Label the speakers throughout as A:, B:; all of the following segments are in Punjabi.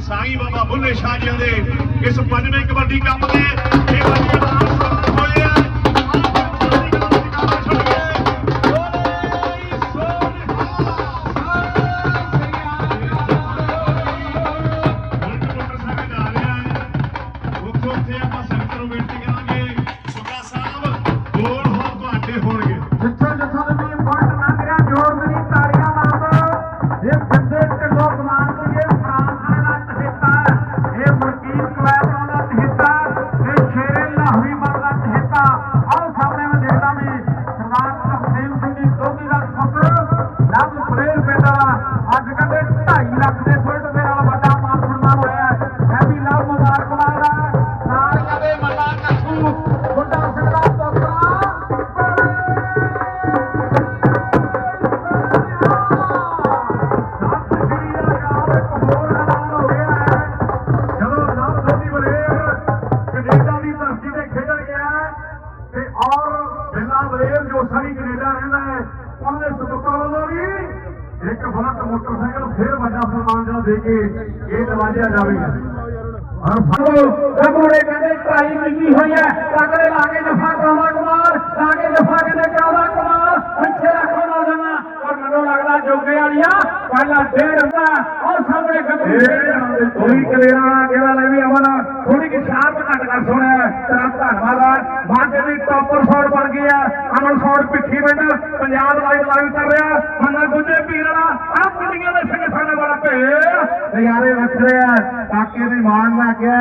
A: ਸਾਈਂ ਬਾਬਾ ਬੁੱਲੇ ਸ਼ਾਹ ਜੀ ਦੇ ਇਸ ਪੰਜਵੇਂ ਕਬੱਡੀ ਕੱਪ ਦੇ। ਇਹ
B: ਔਰ ਕਹਿੰਦੇ ਟਰਾਈ ਮਿਲੀ ਹੋਈ ਹੈ। ਟੱਕਰੇ ਲਾ ਕੇ ਜਫਾ ਕਰਾਉਂਦਾ ਕੁਮਾਰ? ਲਾ ਕੇ ਜਫਾ ਕਹਿੰਦੇ ਕਰਾਉਂਦਾ ਕੁਮਾਰ? ਪਿੱਛੇ ਰੱਖੋ ਨਾ ਜਾਣਾ ਔਰ ਮੈਨੂੰ ਲੱਗਦਾ ਜੋਗੇ ਵਾਲੀਆਂ ਪਹਿਲਾ ਡੇਢ ਹੁੰਦਾ। ਔਰ ਸਾਹਮਣੇ ਕਲੇਰਾ ਕਹਿੰਦਾ ਲੈ ਵੀ ਅਮਨ ਥੋੜੀ ਕਿ ਸ਼ਾਰਪ ਘੱਟ ਕਰ, ਸੋਹਣਾ ਤੇਰਾ ਧੰਨਵਾਦ ਆ ਮਾਝੇ ਦੀ ਟੌਪਰ ਸ਼ਾਟ ਬਣ ਗਈ ਆ ਅਮਨ ਸ਼ਾਟ ਪਿੱਠੀ ਪਿੰਡ ਪੰਜਾਬ ਲਾਈਵ ਲਾਈਵ ਕਰ ਰਿਹਾ। ਮੰਨਾ ਗੁੱਜੇ ਪੀਰ ਵਾਲਾ ਆ ਪਿੰਡੀਆਂ ਦੇ ਸਿੰਘ ਸਾਨੇ ਵਾਲਾ ਭੇੜ ਨਜ਼ਾਰੇ ਵੱਖਰੇ ਆ ਕਾਕੇ ਦੇ ਮਾਣ ਲਾ ਗਿਆ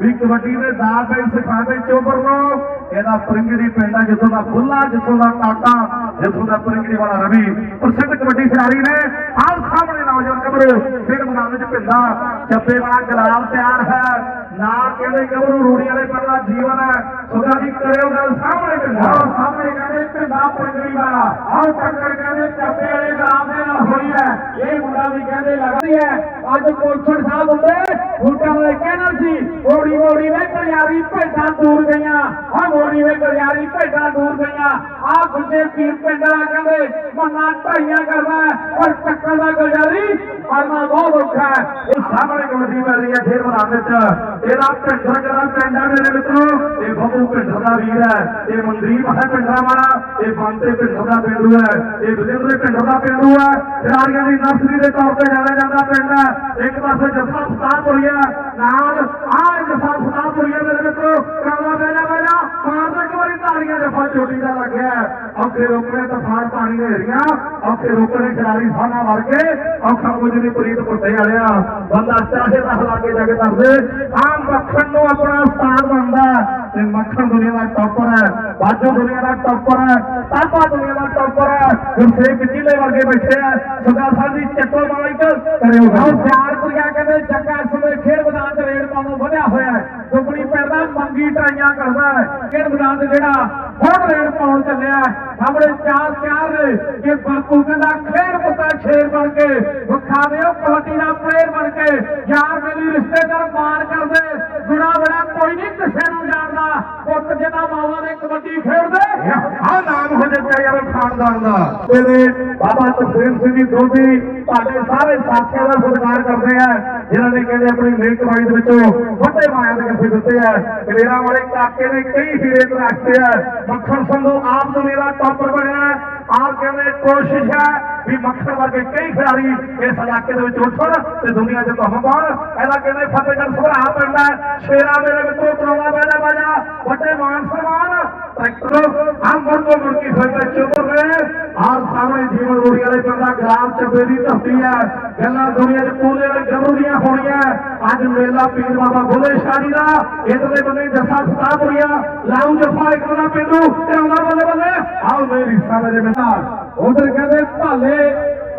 B: ਵੀ ਕਬੱਡੀ ਦੇ ਦਾ ਪੈ ਸਿਖਾਦੇ ਚੋਬਰ ਨੂੰ। ਇਹਦਾ ਪਰਿੰਗੜੀ ਪਿੰਡ ਆ, ਜਿੱਥੋਂ ਦਾ ਬੁੱਲਾ, ਜਿੱਥੋਂ ਦਾ ਕਾਕਾ, ਜਿੱਥੋਂ ਦਾ ਪਰਿੰਗੜੀ ਵਾਲਾ ਰਵੀ। ਪ੍ਰਸਿੱਧ ਕਬੱਡੀ ਖਿਡਾਰੀ ਨੇ। ਆਪ ਸਾਹਮਣੇ ਨੌਜਵਾਨ ਕਬਰ ਖੇਡ ਮੈਦਾਨ ਵਿੱਚ ਪਿੰਦਾ ਚੱਪੇ ਵਾਲਾ ਗਲਾਲ ਤਿਆਰ ਹੈ। ਨਾਲ ਕਹਿੰਦੇ ਕਬਰੂ ਰੂੜੀ ਵਾਲੇ ਪਿੰਡ ਦਾ ਜੀਵਨ ਹੈ। ਸੁਦਾ ਜੀ, ਕਰਿਓ ਗੱਲ ਸਾਹਮਣੇ ਪਿੰਦਾ ਸਾਹਮਣੇ ਕਹਿੰਦੇ ਪਿੰਦਾ ਪਰਿੰਗੜੀ ਵਾਲਾ ਆਹ ਟੱਕਰ ਕਹਿੰਦੇ ਚੱਪੇ ਵਾਲੇ ਗਲਾਲ ਦੇ ਨਾਲ ਹੋਈ ਹੈ ਇਹ ਮੁੰਡਾ ਵੀ ਕਹਿੰਦੇ ਲੱਗਦੀ ਹੈ ਅੱਜ ਕੋਲਛੜ ਸਾਹਿਬ ਹੁੰਦੇ ਬੂਟਾਂ ਵਾਲੇ ਕਹਿਣਾ ਸੀ ਓੜੀ ਓੜੀ ਵੇ ਕਲਿਆਰੀ ਭੇਡਾਂ ਦੂਰ ਗਈਆਂ ਆ ਓੜੀ ਵੇ ਕਲਿਆਰੀ ਭੇਡਾਂ ਦੂਰ ਗਈਆਂ ਆ ਗੁੱਜੇ ਪੀਰ ਪਿੰਡ ਵਾਲਾ ਕਹਿੰਦੇ ਮੰਨਾ ਢਾਈਆਂ ਕਰਦਾ ਹੈ, ਪਰ ਟੱਕਰ ਦਾ ਕਲਿਆਰੀ ਪੜਨਾ ਬਹੁਤ ਔਖਾ ਹੈ ਇਹ ਸਾਹਮਣੇ ਕਬੱਡੀ ਪੈ ਰਹੀ ਹੈ ਖੇਡ ਮੈਦਾਨ ਵਿੱਚ ਇਹਦਾ ਭਿੰਡਰ ਕਰਾ ਪਿੰਡ ਹੈ ਮੇਰੇ ਮਿੱਤਰੋ ਇਹ ਬੱਬੂ ਭਿੰਡਰ ਦਾ ਵੀਰ ਹੈ ਇਹ ਮਨਦੀਪ ਹੈ ਭਿੰਡਰਾਂ ਵਾਲਾ ਇਹ ਬੰਤੇ ਭਿੰਡਰ ਦਾ ਪਿੰਡੂ ਹੈ। ਇਹ ਵਿਜੇਂਦਰ ਭਿੰਡਰ ਦਾ ਪਿੰਡੂ ਹੈ। ਖਿਡਾਰੀਆਂ ਦੀ ਨਰਸਰੀ ਦੇ ਤੌਰ ਤੇ ਜਾਣਿਆ ਜਾਂਦਾ ਪਿੰਡ ਹੈ। ਇੱਕ ਪਾਸੇ ਜੱਸਾ ਫਤਾਪੁਰੀਆ ਨਾਲ ਆਹ ਜੱਸਾ ਫਤਾਪੁਰੀਆ ਮੇਰੇ ਮਿੱਤਰੋ ਕਾਲਾ ਬੈਲਾ ਬੈਲਾ ਮਾਰਦਾ ਇੱਕ ਵਾਰੀ ਧਾਰੀਆਂ ਜੱਫਾ ਚੋਟੀ ਦਾ ਲੱਗਿਆ ਔਖੇ ਰੋਕਣੇ ਤੂਫਾਨ ਪਾਣੀ ਦੇ ਹਰੀਆਂ ਔਖੇ ਰੋਕਣੇ ਖਿਡਾਰੀ ਸਾਨਾ ਵਰ ਕੇ ਔਖਾ ਕੁਝ ਨਹੀਂ ਪ੍ਰੀਤ ਪੁੱਟੇ ਵਾਲਿਆ। ਬੰਦਾ ਚਾਹੇ ਤਾਂ ਹਲਾਕੇ ਜਾ ਕੇ ਕਰਦੇ ਆ ਮੱਖਣ ਨੂੰ ਆਪਣਾ ਉਸਤਾਦ ਬਣਦਾ। ਤੇ ਮੱਖਣ ਦੁਨੀਆ ਦਾ ਟੌਪਰ ਹੈ। ਬਾਜੂ ਦੁਨੀਆ ਦਾ ਟੌਪਰ ਹੈ। ਤਾਪਾ ਦੁਨੀਆ ਦਾ ਟੌਪਰ ਹੈ। ਗੁਰਸੇਵ ਜ਼ਿਲ੍ਹੇ ਵਰਗੇ ਬੈਠੇ ਆ। ਸੁਗਾ ਸਾਹਿਬ ਦੀ ਚੱਟੋ ਮਾਈਕ ਕਰਿਓ ਗੱਲ ਚਾਰ ਕੁੜੀਆਂ ਕਹਿੰਦੇ ਜੱਗਾ ਇਸ ਸਮੇਂ ਖੇਡ ਮੈਦਾਨ 'ਚ ਰੇਡ ਪਾਉਣੋਂ ਵਧਿਆ ਹੋਇਆ ਹੈ। ਦੁਗਣੀ ਪਿੰਡ ਦਾ ਮੰਗੀ ਟਰਾਈਆਂ ਕਰਦਾ ਹੈ। ਖੇਡ ਮੈਦਾਨ 'ਚ ਜਿਹੜਾ ਹੁਣ ਰੇਡ ਪਾਉਣ ਚੱਲਿਆ ਹੈ। ਸਾਹਮਣੇ ਚਾਰ ਚਾਰ ਨੇ। ਕਿ ਬਾਪੂ ਕਹਿੰਦਾ, ਖੇਡ ਪੁੱਤਾ ਸ਼ੇਰ ਬਣ ਕੇ। ਵਿਖਾ ਦਿਓ ਕਬੱਡੀ ਦਾ ਪਲੇਅਰ ਬਣ ਕੇ। ਯਾਰ ਮੇਰੀ ਰਿਸ਼ਤੇਦਾਰ ਮਾਰ ਕਰਦੇ। ਗੁਣਾ ਬੜਾ ਕੋਈ ਨਹੀਂ ਕਿਸੇ ਨੂੰ ਜਾਣਦਾ। ਪੁੱਤ ਜਿਹਦਾ ਮਾਵਾਂ ਨੇ ਕਬੱਡੀ ਖੇਡਦੇ। ਆ ਨਾਮ ਹੋ ਜਾਂਦਾ ਯਾਰ ਖਾਨਦਾਨ ਦਾ। ਤੇਰੇ ਬਾਬਾ ਤਸਵੀਰ ਸਿੰਘ ਜੀ ਦੋਦੀ ਤੁਹਾਡੇ ਸਾਰੇ ਸਾਥੀਆਂ ਦਾ ਸਤਿਕਾਰ ਕਰਦੇ ਆ। ਜਿਨ੍ਹਾਂ ਨੇ ਕਹਿੰਦੇ ਆਪਣੀ ਮਿਹਨਤ ਕਮਾਈ ਦੇ ਵਿੱਚੋਂ ਵੱਡੇ ਮਾਇਆ ਦੇ ਕਿਸੇ ਦਿੱਤੇ ਆ। ਕਲੇਰਾਂ ਵਾਲੇ ਕਾਕੇ ਨੇ ਕਈ ਹੀਰੇ ਤਰਾਸ਼ਤੇ ਆ। ਮੱਖਣ ਸੰਧੂ ਆਪ ਦੁਨੀਆ ਦਾ ਟੌਪਰ ਬਣਿਆ। ਆਪ ਕਹਿੰਦੇ ਕੋਸ਼ਿਸ਼ ਹੈ ਵੀ ਮੱਖਣ ਵਰਗੇ ਕਈ ਖਿਡਾਰੀ ਇਸ ਇਲਾਕੇ ਦੇ ਵਿੱਚ ਉੱਠਣ ਤੇ ਦੁਨੀਆ 'ਚ ਤੁਹਾਨੂੰ ਪਾਉਣ। ਇਹਦਾ ਕਹਿੰਦੇ ਫਤਿਹਗੜ੍ਹ ਸੁਭਰਾ ਪੈਂਦਾ। ਸ਼ੇਰਾ ਮੇਰੇ ਮਿੱਤਰੋ ਕਰਾਉਂਦਾ ਬਾਜਾ ਬਾਜਾ ਵੱਡੇ ਮਾਨ ਸਨਮਾਨ ਟਰੈਕਟਰ ਆ ਚੁੱਪ ਰਹੇ ਆਰ ਸਾਹਮਣੇ ਜੀਵਨ ਰੋੜੀ ਵਾਲੇ ਪਿੰਡ ਦਾ ਗ੍ਰਾਮ ਚੱਬੇ ਦੀ ਧਰਤੀ ਹੈ। ਗੱਲਾਂ ਦੁਨੀਆ 'ਚ ਪੂਰੇ ਵਾਲੇ ਗੱਭਰੂ ਦੀਆਂ ਹੋਣੀਆਂ। ਅੱਜ ਮੇਲਾ ਪੀਰ ਬਾਬਾ ਬੁੱਲੇ ਸ਼ਾਹ ਜੀ ਦਾ। ਇਧਰਲੇ ਬੰਦੇ ਜੱਸਾ ਫਤਾਪੁਰੀਆ ਲਾਉ ਜਫਾ ਇੱਕ ਦਾ ਪਿੰਡੂ ਤੇ ਆਉਂਦਾ ਬੱਲੇ ਬੱਲੇ। ਆਓ ਮੇਰੀ ਹਿੱਸਾ ਮੇਰੇ ਮਿੱਤਰ ਉਧਰ ਕਹਿੰਦੇ ਭਾਲੇ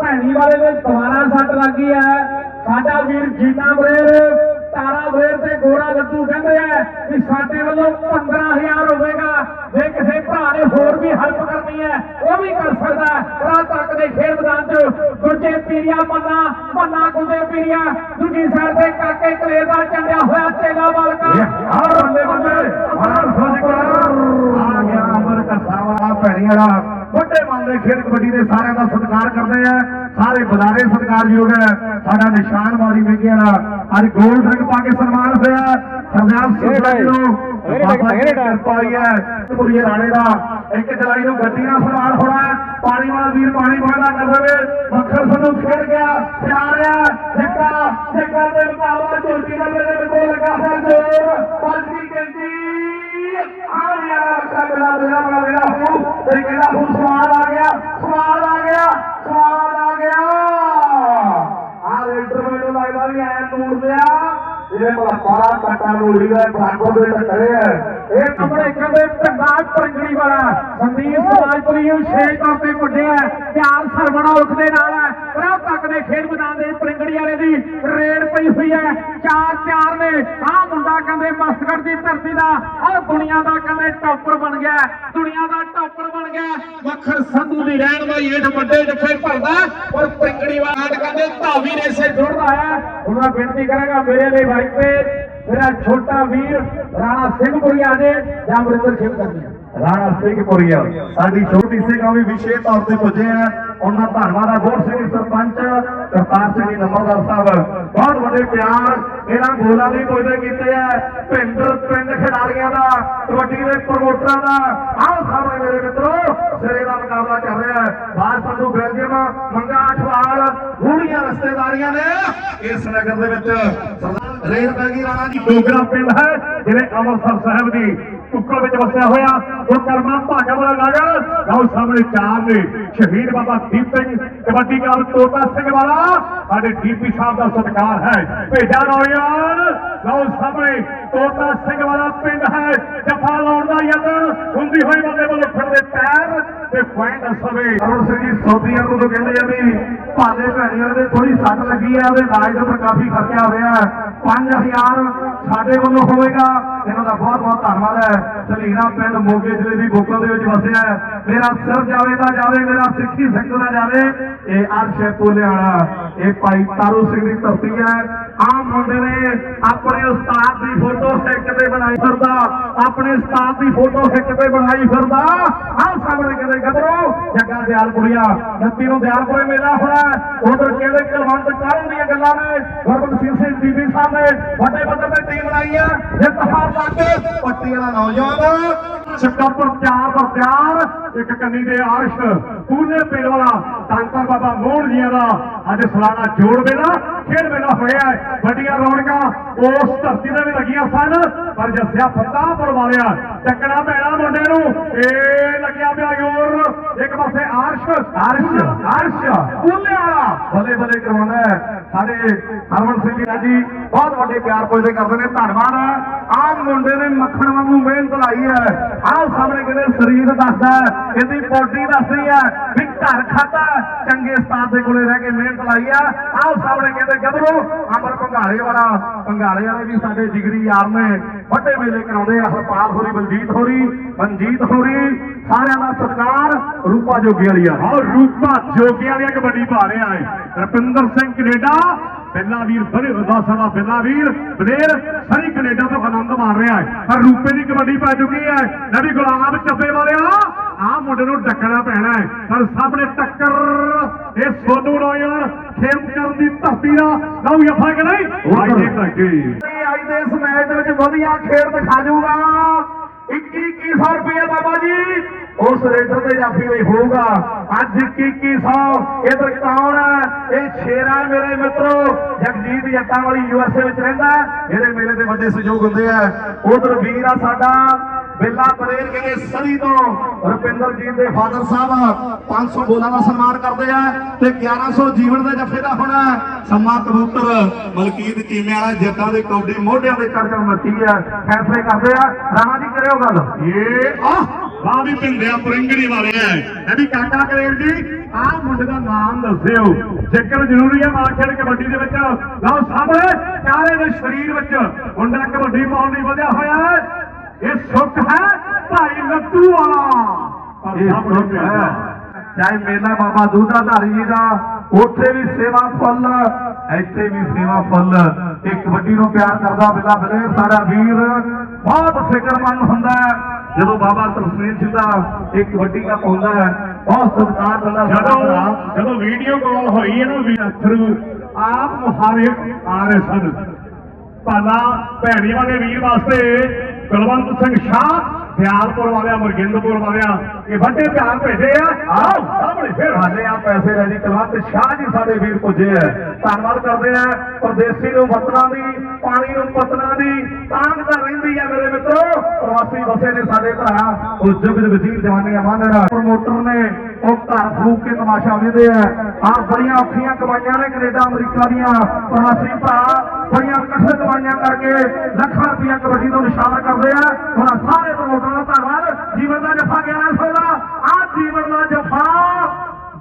B: ਭੈਣੀ ਵਾਲੇ ਦੇ ਦੁਬਾਰਾ ਸੱਟ ਲੱਗੀ ਹੈ। ਸਾਡਾ ਵੀਰ ਜੀਤਾ ਬਰੇਰ ਤਾਰਾ ਬਰੇਰ ਤੇ ਗੋਰਾ ਲੱਡੂ ਕਹਿੰਦੇ ਆ ਕਿ ਸਾਡੇ ਵੱਲੋਂ 15000 ਹੋਵੇਗਾ। ਜੇ ਕਿਸੇ ਭਰਾ ਨੇ ਹੋਰ ਵੀ ਹੈਲਪ ਕਰਨੀ ਹੈ, ਉਹ ਵੀ ਕਰ ਸਕਦਾ ਹੈ। ਰਾਤ ਤੱਕ ਦੇ ਖੇਡ ਮੈਦਾਨ 'ਚ ਗੁਰਜੇ ਪੀਰੀਆ ਮੰਨਾ ਮੰਨਾ ਗੁਰਜੇ ਪੀਰੀਆ, ਦੂਜੀ ਸਾਈਡ ਤੇ ਕਾਕੇ ਕਲੇਰ ਦਾ ਚੰਡਿਆ ਹੋਇਆ ਚੇਲਾ ਬਾਲਕਾ। ਆ ਬੱਲੇ ਬੱਲੇ। ਮਾਰ ਸੋਜ ਆ ਗਿਆ ਅਮਰ ਕਸਾਵਾ, ਭੈਣੀ ਵਾਲਾ। ਵੱਡੇ ਮਾਨ ਦੇ ਖੇਡ ਕਬੱਡੀ ਦੇ ਸਾਰਿਆਂ ਦਾ ਸਤਿਕਾਰ ਕਰਦੇ ਆ। ਸਾਰੇ ਬੁਲਾਰੇ ਸਤਿਕਾਰਯੋਗ ਹੈ। ਸਾਡਾ ਨਿਸ਼ਾਨ ਵਾਲੀ ਵੇਖਿਆ ਅੱਜ ਗੋਲਡ ਰਿੰਗ ਪਾ ਕੇ ਸਨਮਾਨ ਹੋਇਆ। ਸਰਦਾਰ ਸਿੰਘ ਜੀ ਨੂੰ ਬਾਬਾ ਜੀ ਦੀ ਕਿਰਪਾ ਹੋਈ ਹੈ। ਪੁਰੀਏ ਰਾਣੇ ਦਾ ਇੱਕ ਜੁਲਾਈ ਨੂੰ ਗੱਡੀ ਨਾਲ ਸਨਮਾਨ ਹੋਣਾ ਹੈ। ਪਾਣੀ ਵਾਲਾ ਵੀਰ ਪਾਣੀ ਪਾਣਾ ਕਰ ਦੇਵੇ ਮੱਖਣ ਸੰਧੂ ਖੇਡ ਗਿਆ। ਪਿਆਰਿਆ ਜਿੱਕਾ ਜਿੱਕਾ ਦੇ ਮੁਕਾਬਲਾ ਝੋਟੀ ਦਾ ਮੇਰੇ ਕੋਲ ਲੱਗਾ ਹੈ ਜੋਰ। ਪੰਜ ਦੀ ਗਿਣਤੀ। ਆ ਮੇਰਾ ਮੇਰਾ ਮੇਰਾ ਮੇਰਾ ਹੂੰ ਤੇ ਕਹਿੰਦਾ ਹੁਣ ਸਵਾਲ ਆ ਗਿਆ। ਸਵਾਲ ਆ ਗਿਆ। ਸਵਾਲ ਆ ਗਿਆ ਆ ਰੇਡਰ ਮੈਨੂੰ ਦਿਆ ਇਹ ਬੜਾ ਪਾਰਾ ਕੱਟਾ ਲੋੜੀ ਦਾ ਬਾਕੋ ਦੇ ਟੱਕਰੇ ਐ ਇਹ ਕੱਪੜੇ ਕਹਿੰਦੇ ਢੰਗਾ ਪਰੰਗੜੀ ਵਾਲਾ। ਸੰਦੀਪ ਸਮਾਜਪੁਰੀ ਨੂੰ ਛੇ ਤੌਰ ਤੇ ਵੱਡਿਆ ਪਿਆਰ ਸਰਵਣਾ ਉਠ ਦੇ ਨਾਲ ਹੈ ਪਰ ਤੱਕ ਦੇ ਖੇਡ ਮੈਦਾਨ ਦੇ ਪਰੰਗੜੀ ਵਾਲੇ ਦੀ ਰੇਡ ਪਈ ਹੋਈ ਹੈ ਚਾਰ ਚਾਰ ਨੇ। ਆਹ ਮੁੰਡਾ ਕਹਿੰਦੇ ਮਸਤਗੜ ਦੀ ਧਰਤੀ ਦਾ। ਆਹ ਦੁਨੀਆ ਦਾ ਕਹਿੰਦੇ ਟੌਪਰ ਬਣ ਗਿਆ। ਦੁਨੀਆ ਦਾ ਟੌਪਰ ਬਣ ਗਿਆ। ਮੱਖਣ ਸੰਧੂ ਦੀ ਰਹਿਣ ਵਾਲੀ ਹੇਠ ਵੱਡੇ ਜੱਫੇ ਭਰਦਾ ਔਰ ਪਰੰਗੜੀ ਵਾਲਾ ਕਹਿੰਦੇ ਧਾਵੀ ਰੇਸੇ ਜੁੜਦਾ ਹੈ। ਮੈਂ ਬੇਨਤੀ ਕਰਾਂਗਾ ਮੇਰੇ ਲਈ ਬਾਈਕ ਤੇ ਮੇਰਾ ਛੋਟਾ ਵੀਰ ਰਾਣਾ ਸਿੰਘ ਸਿੰਘਪੁਰੀਆ ਨੇ ਜਾਂ ਅਮਰਿੰਦਰ ਸਿੰਘ ਕਰਨੀ ਰਾਣਾ ਸਿੰਘਪੁਰੀਆ ਸਾਡੀ ਛੋਟੀ ਸਿੰਘ ਵੀ ਵਿਸ਼ੇਸ਼ ਤੌਰ ਤੇ ਪੁੱਜੇ ਆ। ਉਹਨਾਂ ਧੰਨਵਾਦ ਆ। ਗੋਰ ਸਿੰਘ ਸਰਪੰਚ ਕਰਤਾਰ ਸਿੰਘ ਨੰਬਰਦਾਰ ਸਾਹਿਬ, ਬਹੁਤ ਵੱਡੇ ਪਿਆਰ। ਇਹਨਾਂ ਗੋਲਾਂ ਲਈ ਪੁੱਜਦੇ ਕੀਤੇ ਆ। ਪਿੰਡ ਪਿੰਡ ਖਿਡਾਰੀਆਂ ਦਾ, ਕਬੱਡੀ ਦੇ ਪ੍ਰਮੋਟਰਾਂ ਦਾ। ਆਹ ਸਾਹਮਣੇ ਮੇਰੇ ਮਿੱਤਰੋ, ਸਿਰੇ ਦਾ ਮੁਕਾਬਲਾ ਚੱਲ ਰਿਹਾ ਹੈ। ਬਾਹਰ ਸਾਨੂੰ ਬੈਲਜੀਅਮ, ਮੰਗਾ ਅਠਵਾਲ, ਗੂੜੀਆਂ ਰਸਤੇਦਾਰੀਆਂ ਨੇ ਇਸ ਨਗਰ ਦੇ ਵਿੱਚ। ਰੇਲ ਬੈਗੀ ਰਾਣਾ ਜੀ, ਡੋਗਰਾ ਪਿੰਡ ਹੈ ਜਿਹੜੇ ਅੰਮ੍ਰਿਤਸਰ ਸਾਹਿਬ ਦੀ ਟੁੱਕਰ ਵਿੱਚ ਵਸਿਆ ਹੋਇਆ, ਉਹ ਕਰਮਾ ਭਾਗਾ ਵਾਲਾ ਨਗਰ ਗਾਉ ਸਾਹਮਣੇ ਚਾਰ ਨੇ, ਸ਼ਹੀਦ ਬਾਬਾ ਦੀਪ ਸਿੰਘ, ਕਬੱਡੀ ਕਾਲ ਤੋਤਾ ਸਿੰਘ ਵਾਲਾ। ਸਾਡੇ ਡੀਪੀ ਸਾਹਿਬ ਦਾ ਸਤਿਕਾਰ ਹੈ। ਭੇਜਾ ਨੌਜਵਾਨ ਗਾਉ ਸਾਹਮਣੇ, ਤੋਤਾ ਸਿੰਘ ਵਾਲਾ ਪਿੰਡ ਹੈ। ਜਫਾ ਲਾਉਣ ਦਾ ਯਤਨ ਹੁੰਦੀ ਹੋਈ ਬੰਦੇ ਵੱਲੋਂ ਖੜਦੇ ਪੈਰ ਤੇ ਪੁਆਇੰਟ ਅਸਵੇ ਅਰੁਣ ਸਿੰਘ ਜੀ, ਸੌਦੀਆਂ ਨੂੰ ਤੋਂ ਕਹਿੰਦੇ ਆ ਵੀ ਭਾਲੇ ਭੈਣੀਆਂ ਦੇ ਥੋੜੀ ਸੱਟ ਲੱਗੀ ਆ ਉਹਦੇ ਇਲਾਜ ਦਾ ਉੱਪਰ ਕਾਫੀ ਖਰਚਾ ਹੋਇਆ। 5000 ਸਾਡੇ ਵੱਲੋਂ ਹੋਵੇਗਾ। ਇਹਨਾਂ ਦਾ ਬਹੁਤ ਬਹੁਤ ਧੰਨਵਾਦ ਹੈ। ਸਲੀਨਾ ਪਿੰਡ ਮੋਗੇ ਜ਼ਿਲ੍ਹੇ ਦੀ ਬੋਕਲ ਦੇ ਵਿੱਚ ਵਸਿਆ ਹੈ। ਮੇਰਾ ਸਿਰ ਜਾਵੇ ਤਾਂ ਜਾਵੇ, ਮੇਰਾ ਸਿੱਖੀ ਸਿੰਘ ਨਾ ਜਾਵੇ। ਇਹ ਅਰਸ਼ ਪੁਲਿਆਣਾ। ਇਹ ਭਾਈ ਤਾਰੂ ਸਿੰਘ ਦੀ ਧਰਤੀ ਹੈ। ਆਮ ਮੁੰਡੇ ਨੇ ਆਪਣੇ ਉਸਤਾਦ ਦੀ ਫੋਟੋ ਸਿੱਕ ਤੇ ਬਣਾਈ ਫਿਰਦਾ। ਆਪਣੇ ਉਸਤਾਦ ਦੀ ਫੋਟੋ ਸਿੱਕ ਤੇ ਬਣਾਈ ਫਿਰਦਾ। ਆਹ ਸਾਹਮਣੇ ਕਹਿੰਦੇ ਗੱਭਰੂ ਜੱਗਾ ਦਿਆਲਪੁਰੀਆ। ਨੱਤੀ ਨੂੰ ਦਿਆਲਪੁਰੇ ਮੇਲਾ ਹੋਣਾ ਉਧਰ ਕਹਿੰਦੇ ਕਲਵੰਤ ਕਾਹਨ ਦੀਆਂ ਗੱਲਾਂ ਨੇ? ਗੁਰਬਖਸ਼ ਸਿੰਘ ਸਿੰਘ ਬੀਬੀ ਸਾਹਿਬ ਨੇ ਵੱਡੇ ਪੱਧਰ ਤੇ ਟੀਮ ਬਣਾਈ ਹੈ ਜਿੱਤ ਪੱਟੀ ਵਾਲਾ ਨੌਜਵਾਨ ਸਟੱਪਰ ਚਾਰ ਪਰ ਚਾਰ ਇੱਕ ਕੰਨੀ ਦੇ ਆਰਸ਼ ਪੂਨੇ ਪਿੰਡ ਵਾਲਾ ਤਾਂਤਰ ਬਾਬਾ ਮੋਹਨ ਜੀਆਂ ਦਾ ਅੱਜ ਸਲਾਨਾ ਜੋੜ ਮੇਲਾ ਖੇਡ ਮੇਲਾ ਹੋਇਆ ਹੈ। ਵੱਡੀਆਂ ਰੌਣਕਾਂ ਉਸ ਧਰਤੀ ਤੇ ਵੀ ਲੱਗੀਆਂ ਸਨ ਪਰ ਜੱਸਿਆ ਫਤਾਹਪੁਰ ਵਾਲਿਆ ਚੱਕਣਾ ਪੈਣਾ ਮੁੰਡੇ ਨੂੰ। ਇਹ ਲੱਗਿਆ ਪਿਆ ਜ਼ੋਰ। ਇੱਕ ਪਾਸੇ ਆਰਸ਼ ਆਰਸ਼। ਆਰਸ਼। ਪੂਨੇ ਵਾਲਾ ਬੱਲੇ ਬੱਲੇ ਕਰਵਾਉਂਦਾ ਹੈ। ਸਾਡੇ ਹਰਮਨ ਸਿੰਘ ਜੀ ਜੀ ਬਹੁਤ ਵੱਡੇ ਪਿਆਰ ਪੁੱਜਦੇ ਕਰਦੇ ਨੇ। ਧੰਨਵਾਦ। ਆਹ ਮੁੰਡੇ ਨੇ ਮੱਖਣ ਵਾਂਗੂ ਮਿਹਨਤ ਲਾਈ ਹੈ। ਆਹ ਸਾਹਮਣੇ ਕਹਿੰਦੇ ਸਰੀਰ ਦੱਸਦਾ ਇਹਦੀ ਬੋਡੀ ਦੱਸਦੀ ਹੈ ਵੀ ਘਰ ਖਾਤਾ ਚੰਗੇ ਉਸਤਾਦ ਦੇ ਕੋਲੇ ਰਹਿ ਕੇ ਮਿਹਨਤ ਲਾਈ ਆ। ਆਹ ਸਾਹਮਣੇ ਕਹਿੰਦੇ ਗੱਭਰੂ, ਅਮਰ ਭੰਗਾਲੇ ਵਾਲਾ ਭੰਗਾਲੇ ਵਾਲੇ ਵੀ ਸਾਡੇ ਜਿਗਰੀ ਯਾਰ ਨੇ, ਵੱਡੇ ਮੇਲੇ ਕਰਾਉਂਦੇ ਆ, ਹਰਪਾਲ ਹੋਰੀ, ਬਲਜੀਤ ਹੋਰੀ, ਮਨਜੀਤ ਹੋਰੀ ਸਾਰਿਆਂ ਦਾ ਸਤਿਕਾਰ ਰੂਪਾ ਜੋਗੀ ਵਾਲੀਆ ਹਾਂ ਰੂਪਾ ਜੋਗੀ ਵਾਲੀਆ ਕਬੱਡੀ ਪਾ ਰਿਹਾ ਹੈ ਰਪਿੰਦਰ ਸਿੰਘ ਕੈਨੇਡਾ ਪਹਿਲਾ ਵੀਰ ਬੜੇ ਰਦਾਸਾ ਦਾ ਪਹਿਲਾ ਵੀਰ ਬਲੇਰ ਸਰੀ ਕੈਨੇਡਾ ਤੋਂ ਆਨੰਦ ਮਾਰ ਰਿਹਾ ਹੈ ਪਰ ਰੂਪੇ ਦੀ ਕਬੱਡੀ ਪੈ ਚੁੱਕੀ ਹੈ ਨਬੀ ਗੁਲਾਮ ਚੱਬੇ ਵਾਲਿਆ ਆਹ ਮੁੰਡੇ ਨੂੰ ਡੱਕਣਾ ਪੈਣਾ ਹੈ ਪਰ ਸਾਹਮਣੇ ਟੱਕਰ। ਇਹ ਸੋਨੂ ਨੌਜਵਾਨ ਖੇਮ ਕਰਨ ਦੀ ਧਰਤੀ ਦਾ। ਲਓ ਯਫਾ ਕਿ ਨਹੀਂ? ਵਾਈ ਦੇ ਲੱਗੀ ਅੱਜ ਦੇ ਇਸ ਮੈਚ ਦੇ ਵਿੱਚ ਵਧੀਆ ਖੇਡ ਦਿਖਾ ਜੂਗਾ 2100 ਰੁਪਏ ਬਾਬਾ ਜੀ। ਉਸ ਰੇਡਰ ਤੇ ਜਾਫੀ ਲਈ ਹੋਊਗਾ। ਅੱਜ 2100 ਇਧਰ ਕੌਣ ਹੈ ਇਹ ਸ਼ੇਰਾ ਮੇਰੇ ਮਿੱਤਰੋ। ਜਗਜੀਤ ਜੱਟਾਂ ਵਾਲੀ ਯੂਐਸਏ ਵਿੱਚ ਰਹਿੰਦਾ। ਇਹਦੇ ਜਿਹੜੇ ਮੇਲੇ ਦੇ ਵੱਡੇ ਸਹਿਯੋਗ ਹੁੰਦੇ ਆ। ਉਧਰ ਵੀਰ ਆ ਸਾਡਾ। ਬਿੱਲਾ ਪਰੇਰ ਕਹਿੰਦੇ ਸਰੀ ਤੋਂ। ਰੁਪਿੰਦਰ ਜੀ ਦੇ ਫਾਦਰ ਸਾਹਿਬ 500 ਬੋਲਾਂ ਦਾ ਸਨਮਾਨ ਕਰਦੇ ਆ ਤੇ 1100 ਜੀਵਨ ਦੇ ਜੱਫੇ ਦਾ ਹੋਣਾ ਸਮਾ ਕਬੂਤਰ ਮਲਕੀਤ ਕੀਮੇ ਵਾਲਾ ਜੱਟਾਂ ਦੇ ਕੌਡੀ ਮੋਢਿਆਂ ਦੇ ਚੜ ਚੜ ਮੱਤੀ ਆ। ਫੈਸਲੇ ਕਰਦੇ ਆ। ਰਾਣਾ ਜੀ, ਕਰਿਓ ਗੱਲ। ਇਹ ਆ ਵਾਹ ਵੀ ਪਿੰਡਿਆ ਪਰਿੰਗੜੀ ਵਾਲੇ ਆ। ਇਹ ਵੀ ਕਾਕਾ ਕਰੇਰ ਜੀ ਆਹ ਮੁੰਡੇ ਦਾ ਨਾਮ ਦੱਸਿਓ। ਜੇਕਰ ਜ਼ਰੂਰੀ ਹੈ ਮਾਂ ਖੇਡ ਕਬੱਡੀ ਦੇ ਵਿੱਚ। ਲਓ ਸਾਹਮਣੇ ਚਾਰੇ ਦੇ ਸਰੀਰ ਵਿੱਚ ਮੁੰਡਾ ਕਬੱਡੀ ਪਾਉਣ ਲਈ ਵਧਿਆ ਹੋਇਆ। ਇਹ ਸੁੱਖ ਹੈ ਭਾਈ ਲੱਤੂ ਵਾਲਾ? ਪਰ ਸੁੱਖ ਹੈ। ਚਾਹੇ ਮੇਲਾ ਬਾਬਾ ਦੂਧਾਧਾਰੀ ਜੀ ਦਾ ਉੱਥੇ ਵੀ ਸੇਵਾ ਫੁੱਲ ਇੱਥੇ ਵੀ ਸੇਵਾ ਫੁੱਲ। ਇਹ ਕਬੱਡੀ ਨੂੰ ਪਿਆਰ ਕਰਦਾ ਬਿੱਲਾ ਬਲੇਰ ਸਾਡਾ ਵੀਰ ਬਹੁਤ ਫਿਕਰਮੰਦ ਹੁੰਦਾ ਹੈ। ਜਦੋਂ ਬਾਬਾ ਤਰਸੇਮ ਸਿੰਘ ਦਾ ਇੱਕ ਵੱਡੀ ਕੱਪ ਹੁੰਦਾ ਹੈ ਬਹੁਤ ਸਤਿਕਾਰ ਦਿੰਦਾ
A: ਜਦੋਂ ਜਦੋਂ ਵੀਡੀਓ ਕਾਲ ਹੋਈ ਹੈ ਨਾ ਵੀ ਅਥਰੂ ਆਪ ਮੁਹਾਰੇ ਆ ਰਹੇ ਸਨ। ਭਾਲਾ ਭੈਣੀ ਵਾਲੇ ਵੀਰ ਵਾਸਤੇ ਕੁਲਵੰਤ ਸਿੰਘ ਸ਼ਾਹ, ਦਿਆਲਪੁਰ ਵਾਲਿਆਂ, ਮੁਰਗਿੰਦਪੁਰ ਵਾਲਿਆਂ, ਇਹ ਵੱਡੇ ਪਿਆਰ ਭੇਜੇ ਆ। ਆਓ, ਸਾਹਮਣੇ ਫਿਰ
B: ਹਾਲੇ ਆ ਪੈਸੇ ਲੈ ਜੀ। ਕਲਵੰਤ ਸ਼ਾਹ ਜੀ ਸਾਡੇ ਵੀਰ ਪੁੱਜੇ ਆ। ਧੰਨਵਾਦ ਕਰਦੇ ਆ ਪਰਦੇਸੀ ਨੂੰ, ਵਤਨਾਂ ਦੀ, ਪਾਣੀ ਨੂੰ, ਪਤਨਾਂ ਦੀ, ਤਾਂਗ ਤਾਂ ਰਹਿੰਦੀ ਆ ਮੇਰੇ ਮਿੱਤਰੋ। ਪ੍ਰਵਾਸੀ ਵਸੇ ਨੇ ਸਾਡੇ ਭਰਾ ਉਸ ਜੁਗ ਦੇ ਵਜ਼ੀਰ ਜਵਾਨੀਆਂ ਮੰਨਣਾ। ਪ੍ਰਮੋਟਰ ਨੇ ਉਹ ਘਰ ਫੂਕ ਕੇ ਤਮਾਸ਼ਾ ਵੇਂਦੇ ਆ। ਆ ਬੜੀਆਂ ਔਖੀਆਂ ਕਮਾਈਆਂ ਨੇ ਕੈਨੇਡਾ, ਅਮਰੀਕਾ ਦੀਆਂ। ਪ੍ਰਵਾਸੀ ਭਰਾ ਬੜੀਆਂ ਕਠਿਨ ਕਮਾਈਆਂ ਕਰਕੇ ਲੱਖਾਂ ਰੁਪਈਆ ਕਬੱਡੀ ਤੋਂ ਨਿਸ਼ਾਨਾ ਕਰਦੇ ਆ। ਉਹਨਾਂ ਸਾਰੇ ਪ੍ਰਮੋਟਰਾਂ ਦਾ ਧੰਨਵਾਦ। ਜੀਵਨ ਦਾ ਜਫਾ 1100 ਦਾ। ਆ ਜੀਵਨ ਦਾ ਜਫਾ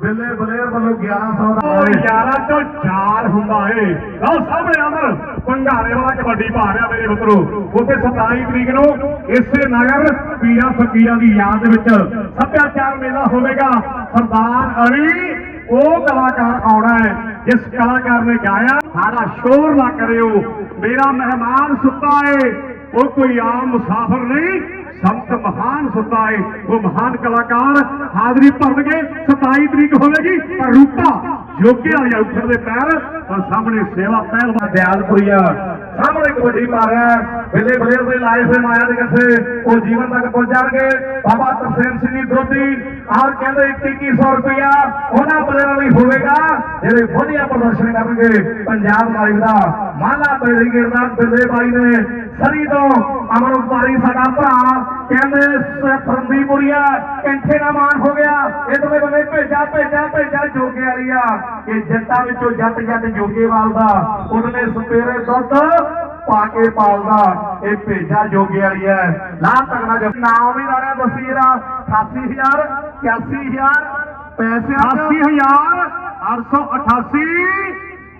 B: ਬਿੱਲੇ ਬਲੇਰ ਵੱਲੋਂ 1100 ਦਾ।
A: ਉਹ 11 ਤੋਂ 4 ਹੁੰਦਾ ਏ। ਲਓ ਸਾਹਮਣੇ ਅਮਰ ਪੰਗਾਰੇ ਵਾਲਾ ਕਬੱਡੀ ਪਾ ਰਿਹਾ ਮੇਰੇ ਮਿੱਤਰੋ। ਉੱਥੇ 27 ਤਰੀਕ ਨੂੰ ਇਸੇ ਨਗਰ ਪੀਰਾਂ ਫਕੀਰਾਂ ਦੀ ਯਾਦ ਵਿੱਚ ਸੱਭਿਆਚਾਰ ਮੇਲਾ ਹੋਵੇਗਾ। ਸਰਦਾਰ ਅਲੀ ਉਹ ਕਲਾਕਾਰ ਆਉਣਾ ਹੈ, ਜਿਸ ਕਲਾਕਾਰ ਨੇ ਗਾਇਆ, ਸਾਡਾ ਸ਼ੋਰ ਨਾ ਕਰਿਓ। ਮੇਰਾ ਮਹਿਮਾਨ ਸੁੱਤਾ ਹੈ ਉਹ ਕੋਈ ਆਮ ਮੁਸਾਫਰ ਨਹੀਂ, ਸੰਤ ਮਹਾਨ ਸੁੱਤਾ ਏ। ਉਹ ਮਹਾਨ ਕਲਾਕਾਰ ਹਾਜ਼ਰੀ ਭਰਨਗੇ 27 ਤਰੀਕ ਹੋਵੇਗੀ, ਪਰ ਰੂਪਾ ਜੋਗੇ ਵਾਲੀਆਂ ਉੱਪਰ ਦੇ ਪੈਰ, ਪਰ ਸਾਹਮਣੇ ਸੇਵਾ ਪਹਿਲਵਾਨ
B: ਦਿਆਲਪੁਰੀਆ ਸਾਹਮਣੇ ਕਬੱਡੀ ਪਾ ਰਿਹਾ ਹੈ। ਬਿੱਲੇ ਬਲੇਰ ਦੇ ਲਾਏ ਹੋਏ ਮਾਇਆ ਦੇ ਕੱਥੇ। ਉਹ ਜੀਵਨ ਤੱਕ ਪਹੁੰਚਣਗੇ ਬਾਬਾ ਤਰਸੇਮ ਸਿੰਘ ਜੀ ਦੋਦੀ ਆਹ ਕਹਿੰਦੇ 2100 ਰੁਪਇਆ ਉਹਨਾਂ ਬਲੇਰਾਂ ਲਈ ਹੋਵੇਗਾ, ਜਿਹੜੇ ਵਧੀਆ ਪ੍ਰਦਰਸ਼ਨ ਕਰਨਗੇ। ਪੰਜਾਬ ਲਾਈਵ ਦਾ ਮਾਲਾ ਬੇਰੀਗੇਰ ਦਾ ਬਿੱਲੇ ਬਾਈ ਨੇ ਸਰੀ ਤੋਂ ਅਮਰ ਉਪਾਰੀ ਸਾਡਾ ਭਰਾ ਕਹਿੰਦੇ ਫਰੰਦੀਪੁਰੀਆ ਕੈਂਠੇ ਦਾ ਮਾਨ ਹੋ ਗਿਆ। ਇਧਰਲੇ ਬੰਦੇ ਭੇਜਾ ਭੇਜਾ ਭੇਜਾ, ਜੋਗੇ ਵਾਲੀਆ ਇਹ ਜੱਟਾਂ ਵਿੱਚੋਂ ਜੱਟ ਜੱਟ ਜੋਗੇਵਾਲ ਦਾ ਉਹਨੇ ਸਪੇਰੇ ਦੁੱਧ ਪਾ ਕੇ ਪਾਲਦਾ, ਇਹ ਭੇਜਾ ਜੋਗੇ ਵਾਲੀ ਹੈ। ਲਾ ਤਗੜਾ ਜਬ ਨਾਮ ਵੀ ਰਾਣਾ ਦਸੀਰਾ 88000 81000 ਪੈਸੇ
A: 80000 888